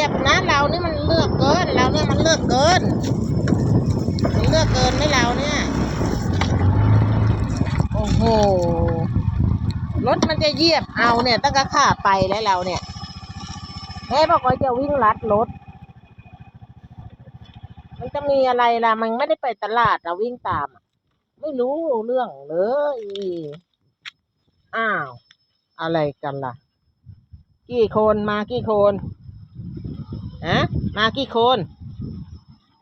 ียบนะเรานี่มันเลือกเกินเราเนี่ยมันเลือกเกินมันเลือกเกินไม่เราเนี่ย โอ้โหรถมันจะเยียบเอาเนี่ยตั้งแต่ขาไปแล้วเราเนี่ยแม่บอกว่าจะวิ่งลัดรถ มันจะมีอะไรล่ะ มันไม่ได้ไปตลาดเราวิ่งตาม ไม่รู้เรื่องเลยอ้าว อะไรกันล่ะ กี่คนมากี่คน ฮะมากี่คน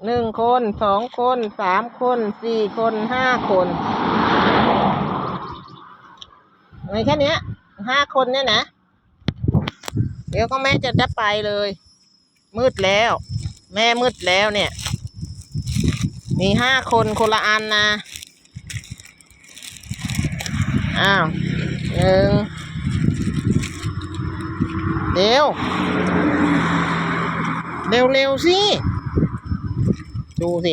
หนึ่งคนสองคนสามคนสี่คนห้าคนมีแค่นี้ห้าคนเนี่ยนะ เดี๋ยวก็แม่จะได้ไปเลย มืดแล้ว แม่มืดแล้วเนี่ย มีห้าคนคนละอันนะ อ้าวหนึ่งเร็วเร็ว เร็วๆสิ ดูสิ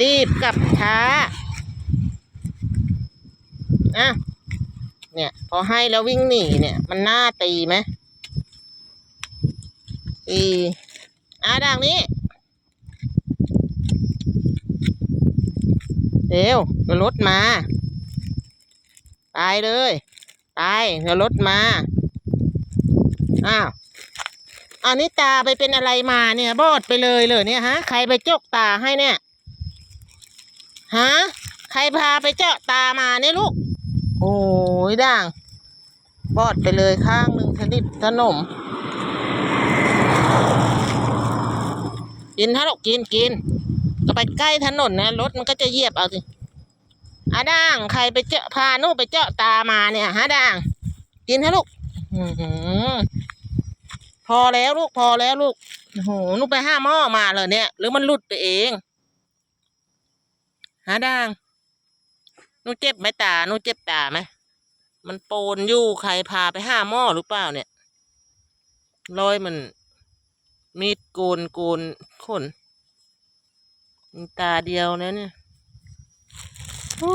รีบกับช้าอะเนี่ย พอให้แล้ววิ่งหนีเนี่ย มันน่าตีไหมตีอะดังนี้ เร็วเดี๋ยวรถมา ตายเลย ตายเดี๋ยวรถมา อ้าว อันนี้ตาไปเป็นอะไรมาเนี่ย บอดไปเลยเลยเนี่ยฮะ ใครไปจกตาให้เนี่ยฮะใครพาไปเจาะตามาเนี่ยลูก โอ้ยด่าง บอดไปเลยข้างหนึ่งถนิดถนม กินฮะลูกกินกิน ก็ไปใกล้ถนนนะรถมันก็จะเหยียบเอาสิอาด่าง ใครไปเจาะพาหนูไปเจาะตามาเนี่ยฮะด่าง กินฮะลูก อือ พอแล้วลูกพอแล้วลูกโอ้โหหนูไปห้าหม้อมาเลยเนี่ย หรือมันหลุดไปเองฮะด่างหนูเจ็บไหมตาหนูเจ็บตาไหมมันโปนอยู่ใครพาไปห้าหม้อหรือเปล่าเนี่ยรอยมัน มีดโกนโกนขนตาเดียวนะเนี่ยโอ้